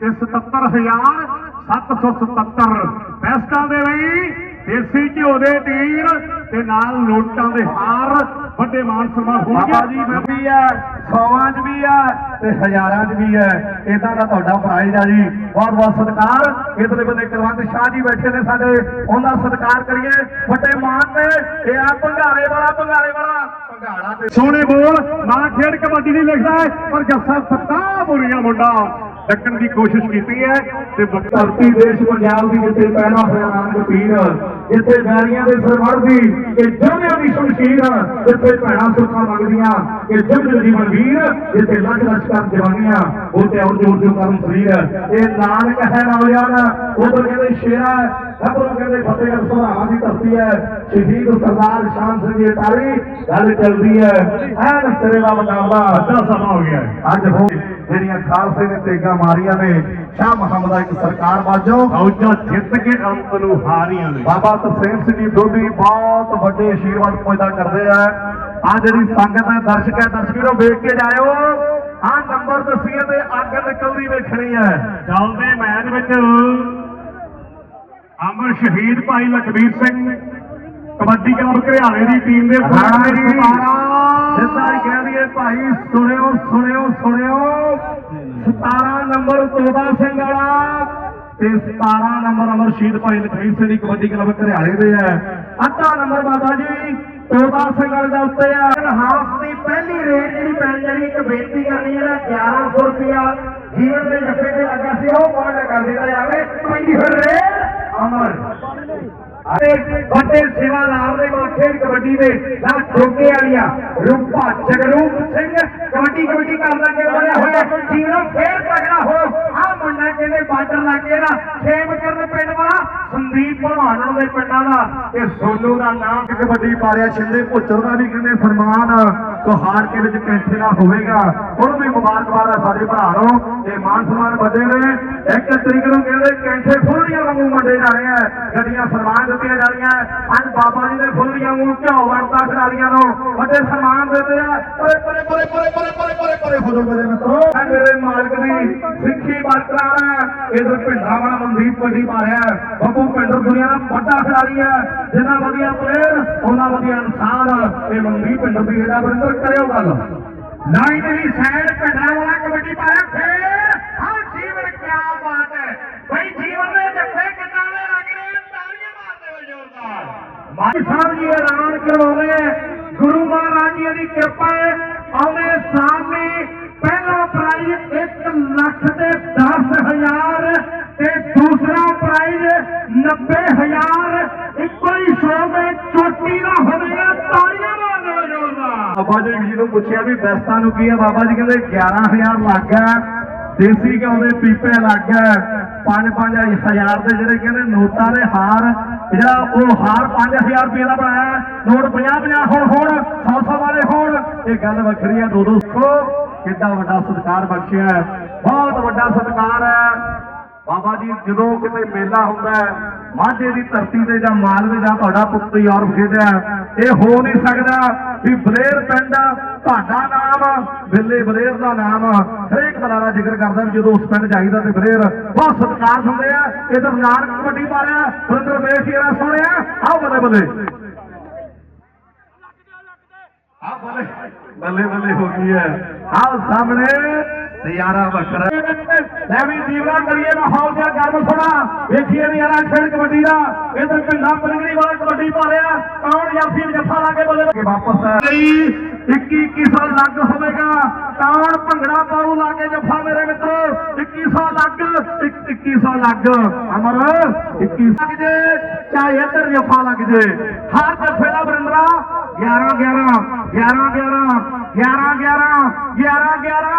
A: ਤੇ 77000 777 ਪੈਸਟਾਂ ਦੇ ਲਈ ਦੇਸੀ ਘਿਓ ਦੇ ਟੀਰ ਤੇ ਨਾਲ ਨੋਟਾਂ ਦੇ ਹਾਰ। ਵੱਡੇ ਮਾਨ ਸਨਮਾਨ
B: ਬਾਬਾ ਜੀ
A: ਹੋਣਗੇ
B: ਵੀ ਹੈ ਸੌਵਾਂ 'ਚ ਵੀ ਹੈ ਤੇ ਹਜ਼ਾਰਾਂ 'ਚ ਵੀ ਹੈ ਇਦਾਂ ਦਾ ਤੁਹਾਡਾ ਪ੍ਰਾਈਜ਼ ਆ ਜੀ। ਬਹੁਤ ਬਹੁਤ ਸਤਿਕਾਰ। ਇਧਰਲੇ ਬੰਦੇ ਕੁਲਵੰਤ ਸ਼ਾਹ ਜੀ ਬੈਠੇ ਨੇ ਸਾਡੇ। ਉਹਨਾਂ ਦਾ ਸਤਿਕਾਰ ਕਰੀਏ। ਵੱਡੇ ਮਾਨ ਨੇ। ਇਹ ਆ ਭੰਗਾਰੇ ਵਾਲਾ ਭੰਗਾਰੇ ਵਾਲਾ। ਭੰਗਾੜਾ ਤੇ
A: ਸੋਹਣੇ ਬੋਲ। ਨਾ ਖੇਡ ਕਬੱਡੀ ਨਹੀਂ ਲਿਖਦਾ। ਪਰ ਜੱਸਾ ਸੱਤਾ ਬੁਰੀਆ ਮੁੰਡਾ। ਡੱਕਣ ਦੀ ਕੋਸ਼ਿਸ਼ ਕੀਤੀ ਹੈ ਤੇ
B: ਧਰਤੀ ਦੇਸ਼ ਪੰਜਾਬ ਦੀ ਜਿੱਥੇ ਪੈਦਾ ਹੋਇਆ ਨਾਨਕ ਪੀਰ ਜਿੱਥੇ ਵੈਰੀਆਂ ਦੇ ਸਰਵਰ ਦੀ ਇਹ ਜੋਧਿਆਂ ਦੀ ਸ਼ਮਸ਼ੀਰ ਜਿੱਥੇ ਭੈਣਾਂ ਸੁੱਖਾਂ ਮੰਗਦੀਆਂ ਇਹ ਜੁਗ ਜੀਵਨ ਵੀਰ, ਜਿੱਥੇ ਲੱਖ ਲਸ਼ਕਰ ਜਵਾਨੀਆਂ, ਉੱਥੇ ਔਰ ਜੋਰ ਜੋ ਕਰਮ ਸਰੀਰ। ਇਹ ਨਾਨਕ ਹੈ ਨੌਜਵਾਨ ਉਧਰ ਕਹਿੰਦੇ ਸ਼ੇਰਾ ਖਬਰੋਂ ਕਹਿੰਦੇ ਫਤਿਹਗੜ੍ਹ ਸੁਹਾਵਾ ਦੀ ਧਰਤੀ ਹੈ। ਸ਼ਹੀਦ ਸਰਦਾਰ ਸ਼ਾਨ ਸਿੰਘ ਜੀ ਅਟਾਰੀ, ਗੱਲ ਚੱਲਦੀ ਹੈ। ਐਨ ਸਿਰੇ ਦਾ ਮੁਕਾਬਲਾ
A: ਅੱਧਾ ਸਮਾਂ ਹੋ ਗਿਆ
B: ਅੱਜ ਹੋ ਜਿਹੜੀਆਂ ਖਾਲਸੇ ਨੇ ਤੇਗਾ ਮਾਰੀਆਂ ਨੇ ਸ਼ਾਹ ਮੁਹੰਮਦ ਦਾ ਇੱਕ ਸਰਕਾਰ ਬਾਜੋ
A: ਫੌਜਾਂ ਜਿੱਤ ਕੇ ਅੰਤ ਨੂੰ ਹਾਰੀਆਂ ਨੇ।
B: ਬਾਬਾ ਤਰਸੇਮ ਸਿੰਘ ਜੀ ਦੋਦੀ ਬਹੁਤ ਵੱਡੇ ਆਸ਼ੀਰਵਾਦ ਪੁੱਜਦਾ ਕਰਦੇ ਆ। ਆ ਜਿਹੜੀ ਸੰਗਤ ਹੈ ਦਰਸ਼ਕ ਹੈ ਦਰਸ਼ਕੋ ਵੇਖ ਕੇ ਜਾਇਓ। ਆ ਨੰਬਰ ਦਸੀਏ ਤੇ ਅੱਗ ਨਿਕਲਦੀ ਵੇਖਣੀ ਹੈ।
A: ਚੱਲਦੇ ਮੈਚ ਵਿੱਚ। ਅਮਰ ਸ਼ਹੀਦ ਭਾਈ ਲਖਬੀਰ ਸਿੰਘ ਕਬੱਡੀ ਕਲੱਬ ਘਰਿਆਲੇ ਦੀ ਟੀਮ ਦੇ
B: ਰਾਣਾ ਜੀ। ਹੀ ਕਹਿ ਦਈਏ ਭਾਈ ਸੁਣਿਓ ਸੁਣਿਓ ਸੁਣਿਓ। 17 ਨੰਬਰ ਤੋਦਾ ਸਿੰਘ ਵਾਲਾ ਤੇ 17 ਨੰਬਰ ਅਮਰ ਸ਼ਹੀਦ ਭਾਈ ਲਖਵੀਰ ਸਿੰਘ ਦੀ ਕਬੱਡੀ ਕਲੱਬ ਘਰਿਆਲੇ ਦੇ ਹੈ ਅੱਧਾ ਨੰਬਰ ਬਾਬਾ ਜੀ ਤੋਦਾ ਸਿੰਘ ਵਾਲੇ ਦਾ ਉੱਤੇ ਆ। ਹਾਫ ਦੀ ਪਹਿਲੀ ਰੇਟ ਜਿਹੜੀ ਪੈਣ ਜਾਣੀ ਇੱਕ ਬੇਨਤੀ ਕਰਨੀ ਹੈ ਨਾ 1100 ਰੁਪਿਆ ਜੀਵਨ ਦੇ ਜੱਫੇ ਤੇ ਲੱਗਾ ਸੀ ਉਹ ਪੁਆਇੰਟ ਕਰ ਦਿੱਤਾ ਜਾਵੇ। ਪਹਿਲੀ ਫਿਰ ਰੇਟ ਅਮਰ। ਅਤੇ ਵੱਡੇ ਸੇਵਾਦਾਰ ਦੇ ਮਾਂ ਖੇਡ ਕਬੱਡੀ ਦੇ ਨਾਲ ਜੋਗੇ ਵਾਲੀਆ ਰੂਪਾ ਜਗਰੂਪ ਸਿੰਘ ਕਬੱਡੀ ਕਬੱਡੀ ਕਰਦਾ ਕੇ ਬਣਿਆ ਹੋਇਆ। ਜੀਵਨੋਂ ਫੇਰ ਤਗੜਾ ਹੋ। ਆ ਮੁੰਡਾ ਕਹਿੰਦੇ ਬਾਰਡਰ ਲਾਗੇ ਦਾ ਖੇਮ ਕਰਨ ਪਿੰਡ ਵਾਲਾ ਸੰਦੀਪ ਭਲਵਾਨ ਦੇ ਪਿੰਡਾਂ ਦਾ ਇਹ ਸੋਨੂ ਦਾ ਨਾਮ। ਕਬੱਡੀ ਪਾਰਿਆ ਛਿੰਦੇ ਭੁੱਚਰ ਦਾ ਵੀ ਕਹਿੰਦੇ ਸਨਮਾਨ ਕੁਹਾੜ ਕੇ ਵਿੱਚ ਕੈਂਠੇ ਨਾਲ ਹੋਵੇਗਾ। ਉਹਨੂੰ ਵੀ ਮੁਬਾਰਕਬਾਦ ਹੈ ਸਾਡੇ ਭਰਾ ਨੂੰ ਇਹ ਮਾਨ ਸਨਮਾਨ ਵੱਡੇ ਨੇ। ਇੱਕ ਤਰੀਕ ਨੂੰ ਕਹਿੰਦੇ ਕੈਂਠੇ ਫੁੱਲੀਆਂ ਵਾਂਗੂ ਮੰਡੇ ਜਾਣੇ ਆ। ਗੱਡੀਆਂ ਸਨਮਾਨ ਦਿੱਤੀਆਂ ਜਾ ਰਹੀਆਂ। ਅੱਜ ਬਾਬਾ ਜੀ ਦੇ ਫੁੱਲੀਆਂ ਵਾਂਗੂ ਝੋਵਾਂ ਪਾਸਰਾਲੀਆਂ ਨੂੰ? ਵੱਡੇ ਸਨਮਾਨ ਦਿੰਦੇ ਆ। ਓਏ ਪਰੇ ਪਰੇ ਪਰੇ ਪਰੇ ਪਰੇ ਪਰੇ ਪਰੇ ਹੋ ਮੇਰੇ ਮਿੱਤਰੋ ਮੇਰੇ ਮਾਲਕ ਦੀ ਸਿੱਖੀ ਬਰਕਰਾਰ ਇਧਰ ਪਿੰਡਾਵਾਂ ਮਨਦੀਪ ਪੱਟੀ ਮਾਰਿਆ ਬੱਬੂ ਪਿੰਡਰ ਦੁਨੀਆ ਦਾ ਵੱਡਾ ਖਿਡਾਰੀ ਹੈ। ਜਿੰਨਾ ਵਧੀਆ ਪਲੇਅਰ ਉਹਨਾਂ ਵਧੀਆ ਇਨਸਾਨ। ਇਹ ਮਨਦੀਪ ਪਿੰਡਰ ਦੀ ਇਹਦਾ ਬਰਿੰਦਰ, ਕਰਿਓ ਗੱਲ। ਲਾਈਨ ਦੀ ਸਾਈਡ ਪਿੰਡਾਂ ਵਾਲਾ ਕਮੇਟੀ ਪਾਇਆ, ਫੇਰ ਵਾਹਿਗੁਰੂ ਸਾਹਿਬ ਜੀ ਐਲਾਨ ਕਰਵਾਉਂਦੇ ਆ। ਗੁਰੂ ਮਹਾਰਾਜ ਜੀ ਦੀ ਕਿਰਪਾ ਹੈ। ਆਉਂਦੇ ਸਾਲ ਦੀ ਪਹਿਲਾ ਪ੍ਰਾਈਜ਼ 1 ਲੱਖ ਤੇ 10000 ਤੇ ਦੂਸਰਾ ਪ੍ਰਾਈਜ਼ 90000 ਇੱਕੋ ਹੀ ਸ਼ੋਅ ਦੇ ਚੋਟੀ ਦਾ ਹੋਵੇਗਾ ਤਾਲੀਆਂ ਮਾਰਨਾ ਜੋਰਦਾਰ ਬਾਬਾ ਜੀ ਨੂੰ ਪੁੱਛਿਆ ਵੀ ਬੈਸਤਾਂ ਨੂੰ ਕੀ ਹੈ? ਬਾਬਾ ਜੀ ਕਹਿੰਦੇ 11000 ਲੱਗ ਗਿਆ। ਦੇਸੀ ਘਿਓ ਦੇ ਪੀਪੇ ਲੱਗ ਗਏ। 5-5000 ਦੇ ਜਿਹੜੇ ਕਹਿੰਦੇ ਨੋਟਾਂ ਦੇ ਹਾਰ, ਜਿਹੜਾ ਉਹ ਹਾਰ 5000 ਰੁਪਏ ਦਾ ਬਣਾਇਆ ਨੋਟ 50-50 ਹੋਣ ਹੋਣ 100-100 ਵਾਲੇ ਹੋਣ। ਇਹ ਗੱਲ ਵੱਖਰੀ ਹੈ। ਦੋ ਦੋਸਤੋ ਸੋ ਕਿੱਡਾ ਵੱਡਾ ਸਤਿਕਾਰ ਬਖਸ਼ਿਆ ਬਹੁਤ ਵੱਡਾ ਸਤਿਕਾਰ ਹੈ। ਬਾਬਾ ਜੀ, ਜਦੋਂ ਕਿਤੇ ਮੇਲਾ ਹੁੰਦਾ ਹੈ, ਮਾਝੇ ਦੀ ਧਰਤੀ ਤੇ ਜਾਂ ਮਾਲਵੇ ਜਾਂ ਤੁਹਾਡਾ ਪੁੱਤ ਯੂਰਪ ਖੇਡਿਆ ਇਹ ਹੋ ਨਹੀਂ ਸਕਦਾ ਵੀ ਬਲੇਰ ਪਿੰਡ ਤੁਹਾਡਾ ਨਾਮ ਬਿੱਲੇ ਬਲੇਰ ਦਾ ਨਾਮ ਹਰੇਕ ਬਲਾਰਾ ਜ਼ਿਕਰ ਕਰਦਾ ਵੀ ਜਦੋਂ ਉਸ ਪਿੰਡ ਜਾਈਦਾ ਤੇ ਬਲੇਰ, ਬਹੁਤ ਸਤਿਕਾਰ ਹੁੰਦੇ ਆ, ਇਧਰ ਨਾਨਕ ਕਬੱਡੀ ਪਾ ਰਿਹਾ ਬਰਿੰਦਰ ਬੇਸ਼ੀਰਾ ਸੋਹਣਿਆ ਆਓ ਬੱਲੇ ਬੱਲੇ। ਆ ਬੱਲੇ ਬੱਲੇ ਬੱਲੇ ਹੋ ਗਈ ਹੈ। ਆਓ ਸਾਹਮਣੇ ਨਜ਼ਾਰਾ ਵੱਖਰਾ। ਲੈ ਵੀ ਦੀਵਨਾ ਕਰੀਏ ਮਾਹੌਲ ਜਿਹਾ ਗਰਮ ਥੋੜਾ ਵੇਖੀਏ ਨਜ਼ਾਰਾ ਖੇਡ ਕਬੱਡੀ ਦਾ। ਇਧਰ ਪਿੰਡਾਂ ਪਲਗੜੀ ਵਾਲਾ ਕਬੱਡੀ ਪਾ ਰਿਹਾ। ਕੌਣ ਜਾਫੀ ਜੱਫਾ ਲਾ ਕੇ ਬੱਲੇ ਕੇ ਵਾਪਸ ਲਈ 21 2100 ਲੱਗ ਹੋਵੇਗਾ। ਕੌਣ ਭੰਗੜਾ ਪਾਉ ਲਾ ਕੇ ਜੱਫਾ ਮੇਰੇ ਮਿੱਤਰੋ। 2100 ਲੱਗ 2100 ਲੱਗ। ਅਮਰ 21 ਲੱਗ ਜੇ, ਚਾਹੇ ਇੱਧਰ ਜੱਫਾ ਲੱਗ ਜੇ। ਹਰ ਜੱਫੇ ਦਾ ਬਰਿੰਦਰਾ 11 11 11 11 11 11 11 11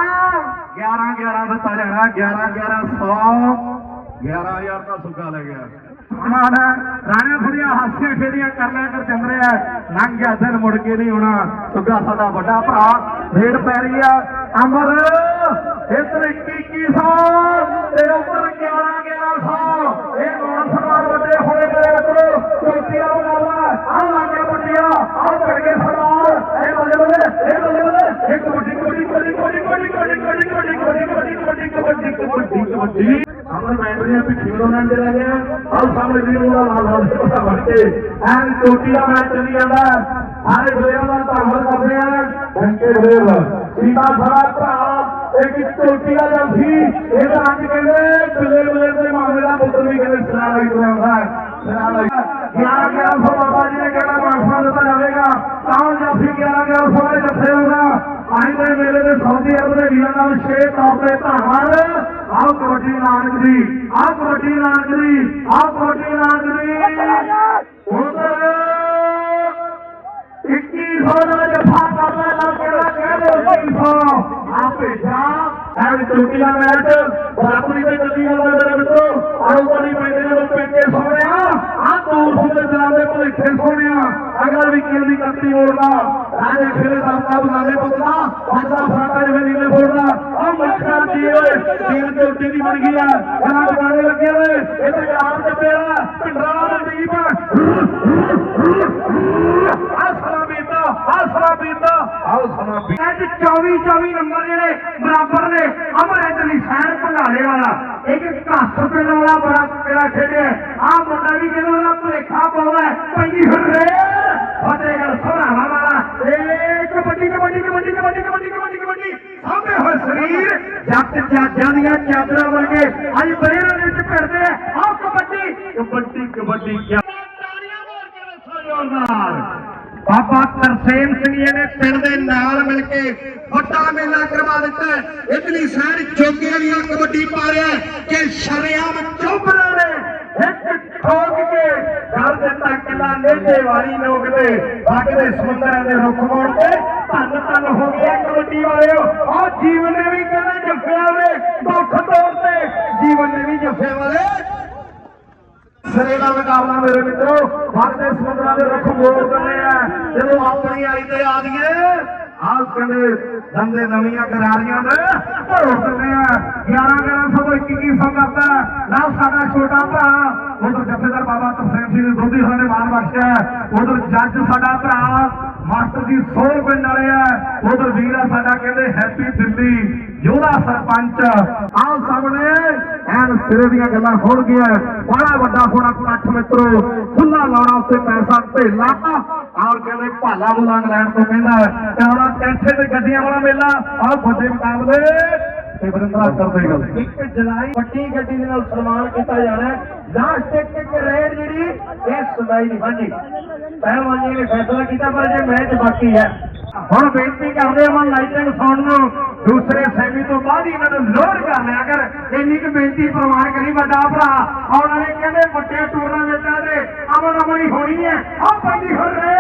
B: 11 11 ਦਿੱਤਾ ਜਾਣਾ 11 1100 11000 ਦਾ ਸੁੱਕਾ ਲੈ ਗਿਆ। ਮਾਨ ਰਾਣੇ ਥੋੜੀਆਂ ਹਾਸੀਆਂ ਖੇਡੀਆਂ ਕਰ ਲਿਆ ਕਰ ਚੰਦਰਿਆ ਲੰਘ ਗਿਆ ਦਿਨ, ਮੁੜ ਕੇ ਨਹੀਂ ਆਉਣਾ ਸੁੱਗਾ ਸਾਡਾ ਵੱਡਾ ਭਰਾ, ਰੇਡ ਪੈ ਰਹੀ ਆ। ਅਮਰ ਇੱਧਰ 2100 ਤੇ ਉੱਧਰ 11 1100 ਇਹ ਨੌਨ ਸਨਮਾਨ ਵੱਡੇ ਹੋਏ ਮੇਰੇ ਮਿੱਤਰੋ। ਚੋਟੀਆਂ ਬਣਾਵਾ ਆ ਲਾਗੇ ਮੁੰਡਿਆ ਆ ਘੜ ਕੇ ਸਨਮਾਨ। ਇਹ ਬੱਲੇ ਬੱਲੇ گیارہ گیارہ سو بابا جی نے کہنا محفوظ دیتا جائے گا گیارہ گیارہ سو جب ہوگا ਜਾਵੇਗਾ ਤਾਂ ਜਾਫੀ 11 1100 ਦੇ ਜੱਥੇ ਹੋਗਾ ਅੱਜ ਦੇ ਮੇਲੇ ਦੇ ਸਾਊਦੀ ਅਰਬ ਦੇ ਵੀਰਾਂ ਨਾਲ ਛੇ ਤੌਰ ਤੇ ਧੰਨਵਾਦ ਆਹ ਕਬੱਡੀ ਨਾਨਕ ਦੀ, ਆਹ ਕਬੱਡੀ ਨਾਨਕ ਦੀ, ਆਹ ਕਬੱਡੀ ਨਾਨਕ ਦੀ। ਉਧਰ 2100 ਦਾ ਜਫਾ ਕਰਨਾ ਲੱਗ ਗਿਆ ਕਹਿੰਦੇ 2100 ਆ ਭੇਜਾ। ਐਵੇਂ ਚੋਟੀ ਮੈਚ, ਬਰਾਬਰੀ ਤੇ ਚੱਲੀ ਜਾਂਦਾ ਮੇਰੇ ਮਿੱਤਰੋ ਆਉ ਬੜੀ ਪੈਂਦੇ ਨੇ ਪੇਕੇ ਸੋਹਣਿਆ। ਆ ਦੂਰ ਹੁੰਦੇ ਚਲਾਉਂਦੇ ਭਲੇਖੇ ਸੋਹਣਿਆ। ਅਗਰ ਵੀ ਕੀਲ ਦੀ ਕੱਤੀ ਮੋੜਦਾ। ਰਾਜੇ ਖੇਲੇ ਦਾ ਮੁਕਾ جنہ ساڈا جویلی نے پھوڑنا او مشکل کی اوئے دین تے اٹی دی بن گیا گلا ٹکانے لگے ہوئے اے تے جہان تے پیڑا پنڈرا نصیب اسرا بیتا اسرا بیتا آو بیتا
C: اج 24 24 نمبر جڑے برابر نے امر ادلی سین بنانے والا۔ ایک کاس پہ والا بڑا پیڑا کھیڈیا۔ آ منڈا بھی کہنا بھلੇਖਾ ਪਾਉਣਾ ਹੈ ਪੰਜੀ ਹਰੇ ਕਬੱਡੀ ਬਾਬਾ ਤਰਸੇਮ ਸਿੰਘ ਜੀ ਨੇ ਪਿੰਡ ਦੇ ਨਾਲ ਮਿਲ ਕੇ ਵੱਡਾ ਮੇਲਾ ਕਰਵਾ ਦਿੱਤਾ ਇਤਨੀ ਸਾਰੀ ਜੋਗੀਆਂ ਦੀਆਂ ਕਬੱਡੀ ਪਾ ਰਿਹਾ ਕਿ ਸ਼ਰਿਆਮ ਚੋਬਰਾਂ ਨੇ ਇੱਕ ਠੋਕ ਕੇ ਕਰ ਦਿੱਤਾ ਕਿਲਾ ਨੇਜੇ ਵਾਲੀ ਲੋਕ ਦੇ ਵਗਦੇ ਸਮੁੰਦਰਾਂ ਦੇ ਰੁੱਖ ਮੋੜ ਤੇ ਧੰਨ ਧੰਨ ਹੋ ਗਿਆ ਕਬੱਡੀ ਵਾਲਿਓ। ਆ ਜੀਵਨ ਨੇ ਵੀ ਕਹਿੰਦੇ ਜੱਫਿਆਂ ਵਾਲੇ, ਦੁੱਖ ਤੋੜ ਤੇ ਜੀਵਨ ਨੇ ਵੀ ਜੱਫਿਆਂ ਵਾਲੇ
B: ਸਿਰੇ ਦਾ ਮੁਕਾਬਲਾ ਮੇਰੇ ਮਿੱਤਰੋ ਵਗਦੇ ਸਮੁੰਦਰਾਂ ਦੇ ਰੁੱਖ ਮੋੜ ਦਿੰਦੇ ਆ। ਜਦੋਂ ਆਪਣੀ ਆਈ ਤੇ ਆ ਦੀਏ ਆਹ ਕਹਿੰਦੇ ਦੰਦੇ ਨਵੀਆਂ ਗਰਾਰੀਆਂ ਦੇ ਭੋੜ ਦਿੰਦੇ ਆ। 11 1100 ਤੋਂ 2100 ਕਰਦਾ ਨਾਲ ਸਾਡਾ ਛੋਟਾ ਭਰਾ, ਉਧਰ ਜਥੇਦਾਰ ਬਾਬਾ ਤਰਸੇਮ ਸਿੰਘ ਦੋਦੀ ਹੋਰਾਂ ਮਾਨ ਬਖਸ਼ਿਆ ਉਧਰ ਜੱਜ ਸਾਡਾ ਭਰਾ, ਮਾਸਟਰ ਜੀ ਸੋਲ ਪਿੰਡ ਵਾਲੇ ਆ। ਉਧਰ ਵੀਰ ਆ ਸਾਡਾ ਕਹਿੰਦੇ ਹੈਪੀ ਦਿੱਲੀ ਯੋਧਾ ਸਰਪੰਚ, ਆਓ ਸਾਹਮਣੇ। ਐਨ ਸਿਰੇ ਦੀਆਂ ਗੱਲਾਂ ਖੋਲ ਗਿਆ ਬੜਾ ਵੱਡਾ ਹੋਣਾ ਇਕੱਠ ਮਿੱਤਰੋ ਖੁੱਲਾ ਲਾਉਣਾ ਉੱਤੇ ਪੈਸਾ ਢੇਲਾ ਔਰ ਕਹਿੰਦੇ ਭਾਲਾ ਬੁਲਾ ਲੈਣ ਤੋਂ ਕਹਿੰਦਾ ਤੇ ਟੈਂਸ਼ਨ ਤੇ ਗੱਡੀਆਂ ਵਾਲਾ ਮੇਲਾ। ਆਹ ਵੱਡੇ ਮੁਕਾਬਲੇ। ਤੇ ਵਰਿੰਦਰਾ ਕਰਦੇ ਗੱਲ
C: ਇੱਕ ਜੁਲਾਈ ਵੱਡੀ ਗੱਡੀ ਦੇ ਨਾਲ ਸਨਮਾਨ ਕੀਤਾ ਜਾਣਾ ਹੈ। ਲਾਸਟ ਇੱਕ ਇੱਕ ਰੇਡ ਜਿਹੜੀ ਇਹ ਸੁਣਾਈ ਨਹੀਂ। ਹਾਂਜੀ। ਪਹਿਲਵਾਨ ਜੀ ਨੇ ਫੈਸਲਾ ਕੀਤਾ ਪਰ ਜੇ ਮੈਚ ਬਾਕੀ ਹੈ। ਹੁਣ ਬੇਨਤੀ ਕਰਦੇ ਹਾਂ ਲਾਈਟਿੰਗ ਸਾਊਂਡ ਨੂੰ ਦੂਸਰੇ ਸੈਮੀ ਤੋਂ ਬਾਅਦ ਹੀ ਇਹਨਾਂ ਨੂੰ ਲੋਡ ਕਰ ਲਿਆ। ਕਰ ਇੰਨੀ ਕੁ ਬੇਨਤੀ ਪ੍ਰਵਾਨ ਕਰੀ ਵੱਡਾ ਭਰਾ ਆਉਣ ਵਾਲੇ ਕਹਿੰਦੇ ਵੱਡੇ ਟੂਰਨਾਮੈਂਟਾਂ ਦੇ ਅਮਨ ਅਮਨੀ ਹੋਣੀ ਹੈ। ਆਹ ਪੰਜੀ ਹੋ ਰੇ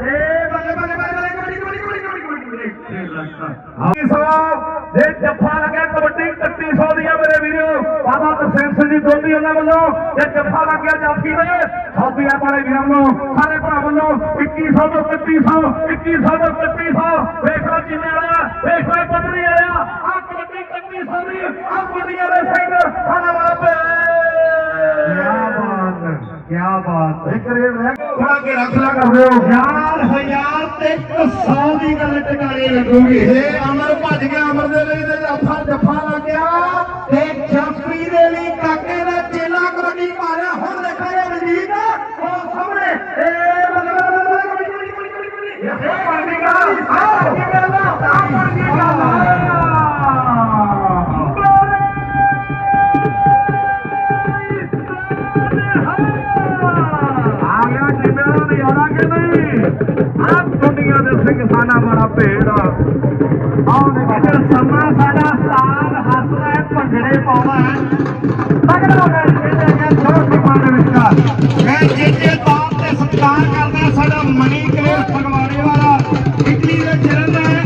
C: ਏ ਬੱਲੇ ਬੱਲੇ ਬੱਲੇ ਬੱਲੇ ਕਬੱਡੀ ਕਬੱਡੀ ਕਬੱਡੀ ਕਬੱਡੀ ਕਬੱਡੀ
A: ਸੌ ਜੇ ਜੱਫਾ ਲੱਗਿਆ ਕਬੱਡੀ 3100 ਦੀਆਂ ਮੇਰੇ ਵੀਰੋ ਬਾਬਾ ਤਰਸੇਮ ਸਿੰਘ ਜੀ ਦੋਨੀ ਉਹਨਾਂ ਵੱਲੋਂ ਜੇ ਜੱਫਾ ਲੱਗਿਆ ਜਾਫੀ ਨੇ ਸਾਡੀ ਐਪ ਵਾਲੇ ਵੀਰਾਂ ਵੱਲੋਂ ਸਾਰੇ ਭਰਾ ਵੱਲੋਂ 2100 ਤੋਂ 3100 2100 ਤੋਂ 3100 ਵੇਖ ਲਓ ਜਿੰਨੇ ਵਾਲਾ ਵੇਖ ਲਓ ਪੱਧਰੀ ਵਾਲਾ ਆ। ਕਬੱਡੀ 3100 ਦੀ ਆ ਕਬੱਡੀ ਵਾਲੇ ਸਿੰਘ ਸਾਡਾ ਵਾਲਾ ਪੇ
C: ਕੀ ਬਾਤ
B: ਇੱਕ ਰੇਡ ਰਹਿ ਗਿਆ।
A: ਥੋੜਾ ਕੇ ਰੱਖ ਲਾ ਕਰ ਰਹੇ ਹੋ
C: ਯਾਰ ਹਜ਼ਾਰ ਤੇ 100 ਦੀ ਗੱਲ ਟਿਕਾਣੇ ਲੱਗੂਗੀ।
B: ਇਹ ਅਮਰ ਭੱਜ ਗਿਆ ਅਮਰ ਦੇ ਲਈ ਤੇ ਜੱਫਾ ਜੱਫਾ ਲੱਗ ਗਿਆ
C: ਤੇ ਜਾਫੀ ਦੇ ਲਈ ਕਾਕੇ
A: ਭੇੜ ਆਹ ਦੇ
C: ਸਮਾਂ ਸਾਡਾ ਉਸਤਾਦ ਹੱਸਦਾ ਹੈ, ਭੰਗੜੇ ਪਾਉਂਦਾ ਹੈ। ਤਗੜਾ ਹੋ ਗਿਆ ਖੇਡਿਆ ਗਿਆ ਛੋਟ ਦੇ ਵਿਚਕਾਰ ਮੈਂ ਜੇਜੇ ਬਾਪ ਤੇ ਸਤਿਕਾਰ ਕਰਦਾ ਸਾਡਾ ਮਨੀ ਕਲੇਰ ਫਗਵਾੜੇ ਵਾਲਾ। ਇਟਲੀ ਦੇ ਚਰਨ ਹੈ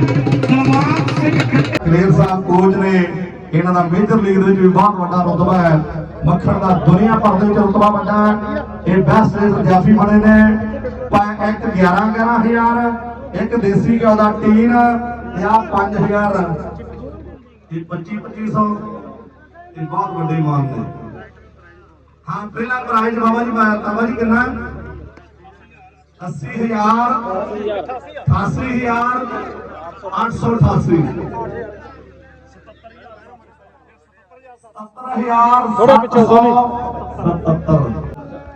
C: ਦਲਵਾਰ ਸਿੰਘ
B: ਕਲੇਰ ਸਾਹਿਬ ਕੋਚ ਨੇ ਇਹਨਾਂ ਦਾ ਮੇਜਰ ਲੀਗ ਦੇ ਵਿੱਚ ਵੀ ਬਹੁਤ ਵੱਡਾ ਰੁਤਬਾ ਹੈ। ਮੱਖਣ ਦਾ ਦੁਨੀਆ ਭਰ ਦੇ ਵਿੱਚ ਰੁਤਬਾ ਵੱਡਾ ਹੈ। ਇਹ ਬੈਸਟ ਰੇਸਰ ਜਾਫੀ ਬਣੇ ਨੇ। ਪਾ- ਇੱਕ 11 11000 ਇੱਕ ਦੇਸੀ ਘਿਓ ਦਾ ਟੀਨ ਜਾਂ 5000 ਇਹ 25 2500 ਇਹ ਬਹੁਤ ਵੱਡੇ ਮਾਨ ਨੇ। ਹਾਂ ਪਹਿਲਾ ਪ੍ਰਾਈਜ਼ ਬਾਬਾ ਜੀ ਮੈਂ ਬਾਬਾ ਜੀ ਕਿੰਨਾ? 80000 88000 888 ਸੱਤਰ ਹਜ਼ਾਰ ਥੋੜੇ ਪਿੱਛੇ ਸੋਨੀ। 77